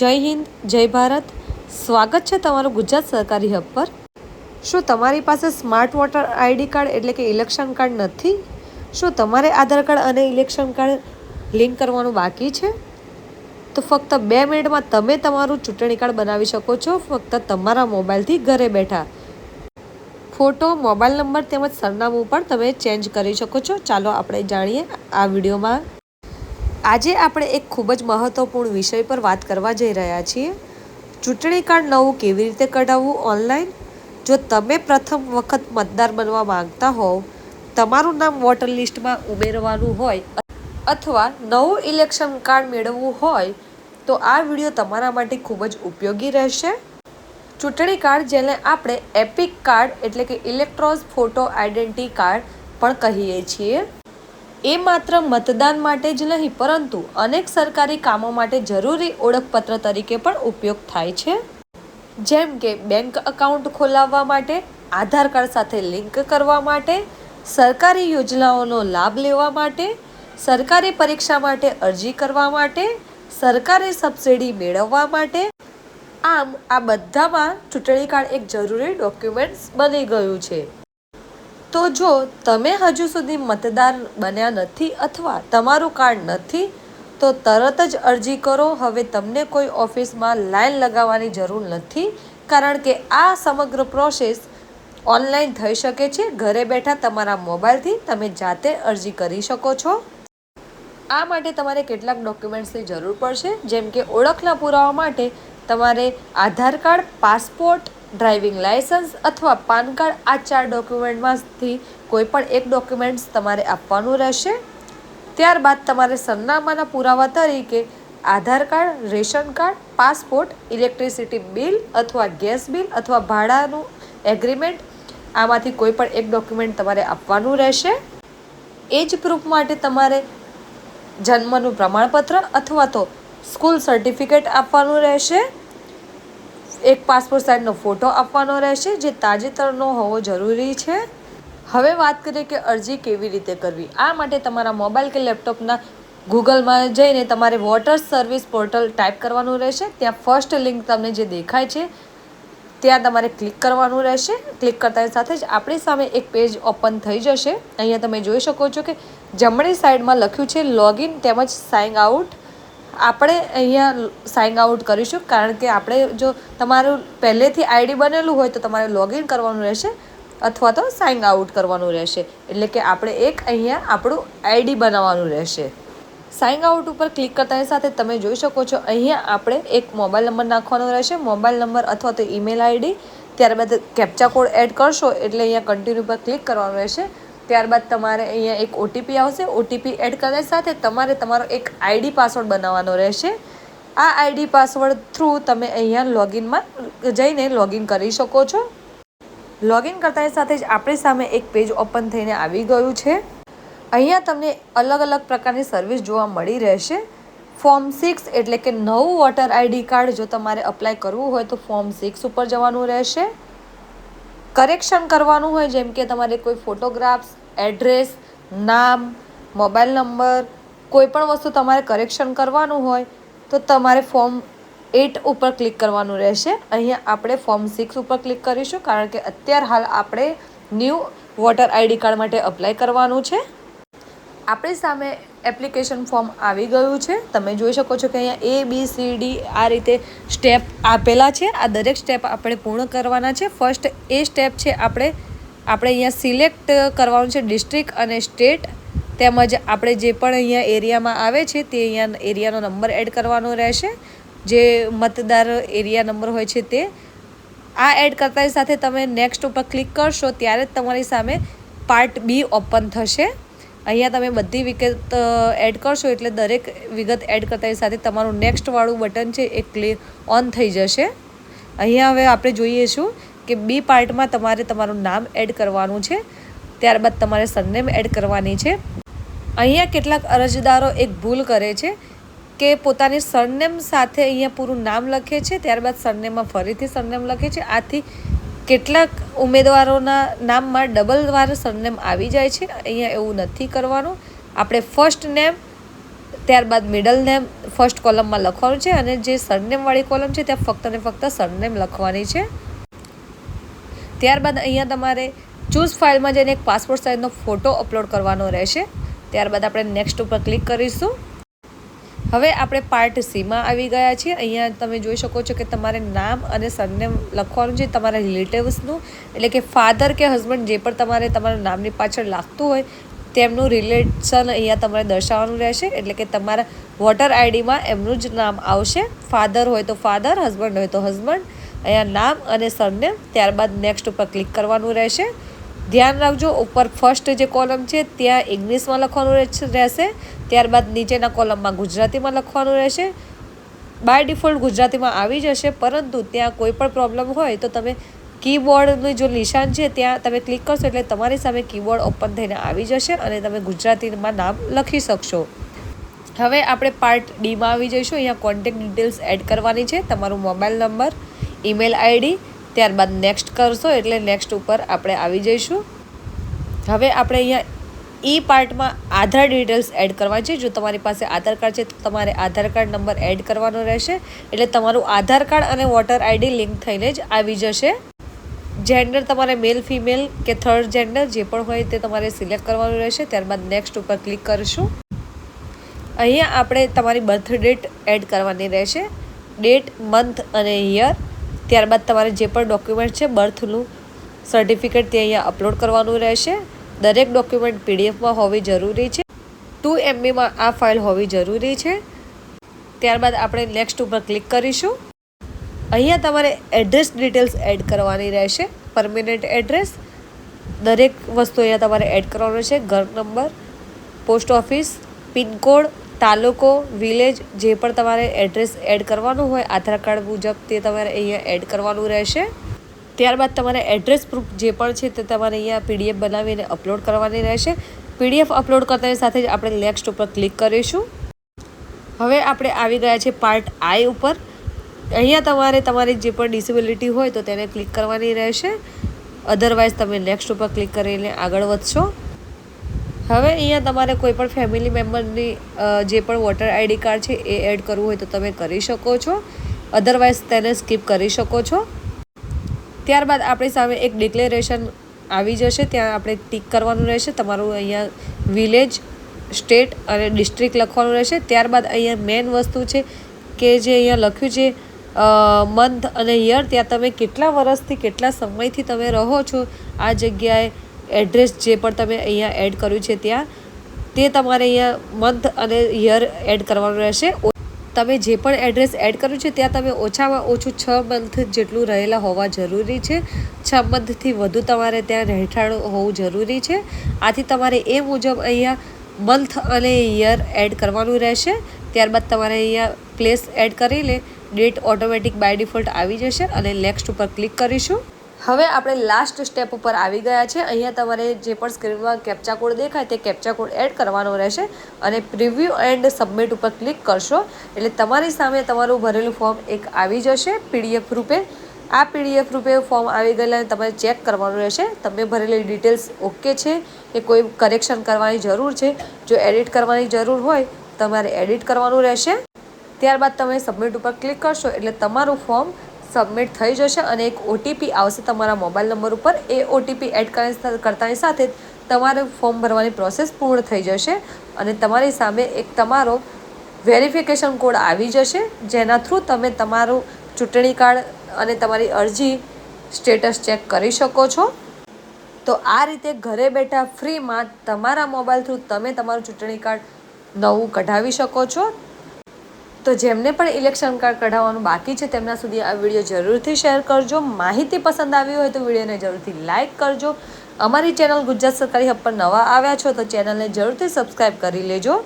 જય હિન્દ, જય ભારત. સ્વાગત છે તમારું ગુજરાત સરકારી હબ પર. શું તમારી પાસે સ્માર્ટ વોટર આઈડી કાર્ડ એટલે કે ઇલેક્શન કાર્ડ નથી? શું તમારે આધાર કાર્ડ અને ઇલેક્શન કાર્ડ લિંક કરવાનું બાકી છે? તો ફક્ત બે મિનિટમાં તમે તમારું ચૂંટણી કાર્ડ બનાવી શકો છો. ફક્ત તમારા મોબાઈલથી ઘરે બેઠા. ફોટો, મોબાઈલ નંબર તેમજ સરનામું પણ તમે ચેન્જ કરી શકો છો. ચાલો આપણે જાણીએ આ વિડીયોમાં આજે આપણે એક ખૂબ જ મહત્વપૂર્ણ વિષય પર વાત કરવા જઈ રહ્યા છીએ. ચૂંટણી કાર્ડ નવું કેવી રીતે કઢાવવું ઓનલાઈન જો તમે પ્રથમ વખત મતદાર બનવા માંગતા હોવ, તમારું નામ વોટર લિસ્ટમાં ઉમેરવાનું હોય અથવા નવું ઇલેક્શન કાર્ડ મેળવવું હોય, તો આ વીડિયો તમારા માટે ખૂબ જ ઉપયોગી રહેશે. ચૂંટણી કાર્ડ જેને આપણે એપિક કાર્ડ એટલે કે ઇલેક્ટ્રોઝ ફોટો આઈડેન્ટિટી કાર્ડ પણ કહીએ છીએ. એ માત્ર મતદાન માટે જ નહીં, પરંતુ અનેક સરકારી કામો માટે જરૂરી ઓળખપત્ર તરીકે પણ ઉપયોગ થાય છે. જેમ કે બેંક એકાઉન્ટ ખોલાવવા માટે, આધાર કાર્ડ સાથે લિંક કરવા માટે, સરકારી યોજનાઓનો લાભ લેવા માટે, સરકારી પરીક્ષા માટે અરજી કરવા માટે, સરકારી સબસિડી મેળવવા માટે. આમ, આ બધામાં ચૂંટણી કાર્ડ એક જરૂરી ડોક્યુમેન્ટ્સ બની ગયું છે. તો જો તમે હજુ સુધી મતદાર બન્યા નથી અથવા તમારું કાર્ડ નથી, તો તરત જ અરજી કરો. હવે તમને કોઈ ઓફિસમાં લાઈન લગાવવાની જરૂર નથી, કારણ કે આ સમગ્ર પ્રોસેસ ઓનલાઈન થઈ શકે છે. ઘરે બેઠા તમારા મોબાઈલથી તમે જાતે અરજી કરી શકો છો. આ માટે તમારે કેટલાક ડોક્યુમેન્ટ્સની જરૂર પડશે, જેમ કે ઓળખના પુરાવા માટે તમારે Aadhaar card, passport driving licence અથવા પાન કાર્ડ આ ચાર ડોક્યુમેન્ટમાંથી કોઈ પણ એક ડોક્યુમેન્ટ્સ તમારે આપવાનું રહેશે. ત્યારબાદ તમારે સરનામાના પુરાવા તરીકે Aadhaar card, ration card, passport, electricity bill અથવા ગેસ બિલ અથવા ભાડાનું એગ્રીમેન્ટ આમાંથી કોઈ પણ એક ડોક્યુમેન્ટ તમારે આપવાનું રહેશે. એ જ પ્રૂફ માટે તમારે જન્મનું પ્રમાણપત્ર અથવા તો સ્કૂલ સર્ટિફિકેટ આપવાનું રહેશે. એક પાસપોર્ટ સાઇઝનો ફોટો આપવાનો રહેશે, જે તાજેતરનો હોવો જરૂરી છે. હવે વાત કરીએ કે અરજી કેવી રીતે કરવી. આ માટે તમારા મોબાઈલ કે લેપટોપના ગૂગલમાં જઈને તમારે વોટર સર્વિસ પોર્ટલ ટાઈપ કરવાનું રહેશે. ત્યાં ફર્સ્ટ લિંક તમને જે દેખાય છે, ત્યાં તમારે ક્લિક કરવાનું રહેશે. ક્લિક કરતાની સાથે જ આપણી સામે એક પેજ ઓપન થઈ જશે. અહીંયા તમે જોઈ શકો છો કે જમણી સાઈડમાં લખ્યું છે લોગિન તેમજ સાઇન આઉટ આપણે અહીંયા સાઇન આઉટ કરીશું, કારણ કે આપણે જો તમારું પહેલેથી આઈડી બનેલું હોય તો તમારે લોગિન કરવાનું રહેશે અથવા તો સાઇન આઉટ કરવાનું રહેશે. એટલે કે આપણે એક અહીંયા આપણું આઈડી બનાવવાનું રહેશે. સાઇન આઉટ ઉપર ક્લિક કરતાની સાથે તમે જોઈ શકો છો, અહીંયા આપણે એક મોબાઈલ નંબર નાખવાનો રહેશે. મોબાઈલ નંબર અથવા તો ઈમેલ આઈડી ત્યારબાદ કેપ્ચા કોડ એડ કરશો એટલે અહીંયા કન્ટિન્યુ પર ક્લિક કરવાનું રહેશે. ત્યારબાદ તમારે અહીંયા એક ઓટીપી આવશે. ઓટીપી એડ કરવા સાથે તમારે તમારો એક આઈડી પાસવર્ડ બનાવવાનો રહેશે. આ આઈડી પાસવર્ડ થ્રુ તમે અહીંયા લોગિનમાં જઈને લોગિન કરી શકો છો. લોગિન કરતાની સાથે જ આપણી સામે એક પેજ ઓપન થઈને આવી ગયું છે. અહીંયા તમને અલગ અલગ પ્રકારની સર્વિસ જોવા મળી રહેશે. ફોર્મ સિક્સ એટલે કે નવું વોટર આઈડી કાર્ડ જો તમારે અપ્લાય કરવું હોય તો ફોર્મ સિક્સ ઉપર જવાનું રહેશે. કરેક્શન કરવાનું હોય, જેમ કે તમારે કોઈ ફોટોગ્રાફ્સ એડ્રેસ નામ મોબાઈલ નંબર કોઈ પણ વસ્તુ તમારે કરેક્શન કરવાનું હોય, તો તમારે ફોર્મ એટ ઉપર ક્લિક કરવાનું રહેશે. અહીંયા આપણે ફોર્મ સિક્સ ઉપર ક્લિક કરીશું, કારણ કે અત્યાર હાલ આપણે ન્યૂ વોટર આઈડી કાર્ડ માટે અપ્લાય કરવાનું છે. આપણી સામે એપ્લિકેશન ફોર્મ આવી ગયું છે. તમે જોઈ શકો છો કે અહીંયા એ બી સી ડી આ રીતે સ્ટેપ આપેલા છે. આ દરેક સ્ટેપ આપણે પૂર્ણ કરવાના છે. ફર્સ્ટ એ સ્ટેપ છે આપણે આપણે અહીંયા સિલેક્ટ કરવાનું છે ડિસ્ટ્રિક્ટ અને સ્ટેટ. તેમજ આપણે જે પણ અહીંયા એરિયામાં આવે છે તે અહીંયા એરિયાનો નંબર એડ કરવાનો રહેશે. જે મતદાર એરિયા નંબર હોય છે તે. આ એડ કરતાની સાથે તમે નેક્સ્ટ ઉપર ક્લિક કરશો ત્યારે જ તમારી સામે પાર્ટ બી ઓપન થશે. અહીંયા તમે બધી વિગત એડ કરશો એટલે દરેક વિગત એડ કરતાની સાથે તમારું નેક્સ્ટ વાળું બટન છે એ ક્લિક ઓન થઈ જશે. અહીંયા હવે આપણે જોઈએ છું કે બી પાર્ટમાં તમારે તમારું નામ એડ કરવાનું છે. ત્યારબાદ તમારે સરનેમ એડ કરવાની છે. અહીંયા કેટલાક અરજદારો એક ભૂલ કરે છે કે પોતાની સરનેમ સાથે અહીંયા પૂરું નામ લખે છે. ત્યારબાદ સરનેમમાં ફરીથી સરનેમ લખે છે. આથી કેટલાક ઉમેદવારોના નામમાં ડબલ વાર સરનેમ આવી જાય છે. અહીંયા એવું નથી કરવાનું. આપણે ફર્સ્ટ નેમ ત્યારબાદ મિડલ નેમ ફર્સ્ટ કોલમમાં લખવાનું છે અને જે સરનેમવાળી કોલમ છે ત્યાં ફક્ત ને ફક્ત સરનેમ લખવાની છે. ત્યારબાદ અહીંયા તમારે ચૂઝ ફાઇલમાં જઈને એક પાસપોર્ટ સાઇઝનો ફોટો અપલોડ કરવાનો રહેશે. ત્યારબાદ આપણે નેક્સ્ટ ઉપર ક્લિક કરીશું. હવે આપણે પાર્ટ સીમાં આવી ગયા છીએ. અહીંયા તમે જોઈ શકો છો કે તમારે નામ અને સરનેમ લખવાનું છે. તમારા રિલેટિવ્સનું એટલે કે ફાધર કે હસબન્ડ જે પણ તમારે તમારા નામની પાછળ લાગતું હોય, તેમનું રિલેશન અહીંયા તમારે દર્શાવવાનું રહેશે. એટલે કે તમારા વોટર આઈડીમાં એમનું જ નામ આવશે. ફાધર હોય તો ફાધર હસબન્ડ હોય તો હસબન્ડ અહીંયા નામ અને સરનેમ ત્યારબાદ નેક્સ્ટ ઉપર ક્લિક કરવાનું રહેશે. ધ્યાન રાખજો. ઉપર ફર્સ્ટ જે કોલમ છે, ત્યાં ઇંગ્લિશમાં લખવાનું રહેશે. ત્યારબાદ નીચેના કોલમમાં ગુજરાતીમાં લખવાનું રહેશે. બાય ડિફોલ્ટ ગુજરાતીમાં આવી જશે, પરંતુ ત્યાં કોઈ પણ પ્રોબ્લેમ હોય તો તમે કીબોર્ડનું જો નિશાન છે, ત્યાં તમે ક્લિક કરશો એટલે તમારી સામે કીબોર્ડ ઓપન થઈને આવી જશે અને તમે ગુજરાતીમાં નામ લખી શકશો. હવે આપણે પાર્ટ ડીમાં આવી જઈશું. અહીંયા કોન્ટેક્ટ ડિટેલ્સ એડ કરવાની છે. તમારો મોબાઈલ નંબર ઈમેલ આઈડી ત્યારબાદ નેક્સ્ટ કરશો એટલે નેક્સ્ટ ઉપર આપણે આવી જઈશું. હવે આપણે અહીંયા ઈ પાર્ટમાં આધાર ડિટેલ્સ એડ કરવા છે. જો તમારી પાસે આધાર કાર્ડ છે, તો તમારે આધાર કાર્ડ નંબર એડ કરવાનો રહેશે. એટલે તમારું આધાર કાર્ડ અને વોટર આઈડી લિંક થઈને જ આવી જશે. જેન્ડર તમારે મેલ ફિમેલ કે થર્ડ જેન્ડર જે પણ હોય તે તમારે સિલેક્ટ કરવાનું રહેશે. ત્યારબાદ નેક્સ્ટ ઉપર ક્લિક કરીશું. અહીંયા આપણે તમારી બર્થ ડેટ એડ કરવાની રહેશે. ડેટ મંથ અને યર ત્યારબાદ તમારે જે પણ ડોક્યુમેન્ટ છે બર્થનું સર્ટિફિકેટ તે અહીંયા અપલોડ કરવાનું રહેશે. દરેક ડોક્યુમેન્ટ પીડીએફમાં હોવી જરૂરી છે. ટુ એમબીમાં આ ફાઇલ હોવી જરૂરી છે. ત્યારબાદ આપણે નેક્સ્ટ ઉપર ક્લિક કરીશું. અહીંયા તમારે એડ્રેસ ડિટેલ્સ એડ કરવાની રહેશે. પરમેનન્ટ એડ્રેસ દરેક વસ્તુ અહીંયા તમારે એડ કરવાનું છે ઘર number post office pin code તાલુકો વિલેજ જે પણ તમારે એડ્રેસ એડ કરવાનું હોય, આધાર કાર્ડ મુજબ તે તમારે અહીંયા એડ કરવાનું રહેશે. ત્યારબાદ તમારે એડ્રેસ પ્રૂફ જે પણ છે તે તમારે અહીંયા પીડીએફ બનાવીને અપલોડ કરવાની રહેશે. પીડીએફ અપલોડ કરતાની સાથે જ આપણે નેક્સ્ટ ઉપર ક્લિક કરીશું. હવે આપણે આવી ગયા છે પાર્ટ આઈ ઉપર. અહીંયા તમારે તમારી જે પણ ડિસેબિલિટી હોય તો તેને ક્લિક કરવાની રહેશે. અધરવાઇઝ તમે નેક્સ્ટ ઉપર ક્લિક કરીને આગળ વધશો. હવે અહીંયા તમારે કોઈ પણ ફેમિલી મેમ્બરની જે પણ વોટર આઈડી કાર્ડ છે એ એડ કરવું હોય તો તમે કરી શકો છો. અધરવાઇઝ તેને સ્કીપ કરી શકો છો. ત્યારબાદ આપણી સામે એક ડિક્લેરેશન આવી જશે. ત્યાં આપણે ટીક કરવાનું રહેશે. તમારું અહીંયા વિલેજ સ્ટેટ અને ડિસ્ટ્રિક્ટ લખવાનું રહેશે. ત્યારબાદ અહીંયા મેન વસ્તુ છે કે જે અહીંયા લખ્યું છે મંથ અને યર ત્યાં તમે કેટલા વર્ષથી, કેટલા સમયથી તમે રહો છો? આ જગ્યાએ એડ્રેસ જે પણ તમે અહીંયા એડ કર્યું છે ત્યાં, તે તમારે અહીંયા મંથ અને યર એડ કરવાનું રહેશે. તમે જે પણ એડ્રેસ એડ કર્યું છે, ત્યાં તમે ઓછામાં ઓછું છ મંથ જેટલું રહેલા હોવા જરૂરી છે. છ મંથથી વધુ તમારે ત્યાં રહેઠાણ હોવું જરૂરી છે. આથી તમારે એ મુજબ અહીંયા મંથ અને યર એડ કરવાનું રહેશે. ત્યારબાદ તમારે અહીંયા પ્લેસ એડ કરી લે. ડેટ ઓટોમેટિક બાય ડિફોલ્ટ આવી જશે અને નેક્સ્ટ ઉપર ક્લિક કરીશું. હવે આપણે લાસ્ટ સ્ટેપ ઉપર આવી ગયા છે. અહીંયા તમારે જે પણ સ્ક્રીનમાં કેપ્ચા કોડ દેખાય તે કેપ્ચા કોડ એડ કરવાનો રહેશે અને પ્રિવ્યૂ એન્ડ સબમિટ ઉપર ક્લિક કરશો. એટલે તમારી સામે તમારું ભરેલું ફોર્મ એક આવી જશે પીડીએફ રૂપે. આ પીડીએફ રૂપે ફોર્મ આવી ગયેલા તમારે ચેક કરવાનું રહેશે. તમે ભરેલી ડિટેલ્સ ઓકે છે કે કોઈ કરેક્શન કરવાની જરૂર છે? જો એડિટ કરવાની જરૂર હોય, તમારે એડિટ કરવાનું રહેશે. ત્યારબાદ તમે સબમિટ ઉપર ક્લિક કરશો. એટલે તમારું ફોર્મ સબમિટ થઈ જશે અને એક ઓટીપી આવશે તમારા મોબાઈલ નંબર ઉપર. એ ઓટીપી એડ કરતાની સાથે તમારે ફોર્મ ભરવાની પ્રોસેસ પૂર્ણ થઈ જશે અને તમારી સામે એક તમારો વેરિફિકેશન કોડ આવી જશે, જેના થ્રુ તમે તમારું ચૂંટણી કાર્ડ અને તમારી અરજી સ્ટેટસ ચેક કરી શકો છો. તો આ રીતે ઘરે બેઠા ફ્રીમાં તમારા મોબાઈલ થ્રુ તમે તમારું ચૂંટણી કાર્ડ નવું કઢાવી શકો છો. તો જેમને પણ ઇલેક્શન કાર્ડ કઢાવવાનું બાકી છે, તેમના સુધી આ વીડિયો જરૂરથી શેર કરજો. માહિતી પસંદ આવી હોય તો વિડીયોને જરૂરથી લાઇક કરજો. અમારી ચેનલ ગુજરાત સરકારી હબ પર નવા આવ્યા છો તો ચેનલને જરૂરથી સબસ્ક્રાઈબ કરી લેજો.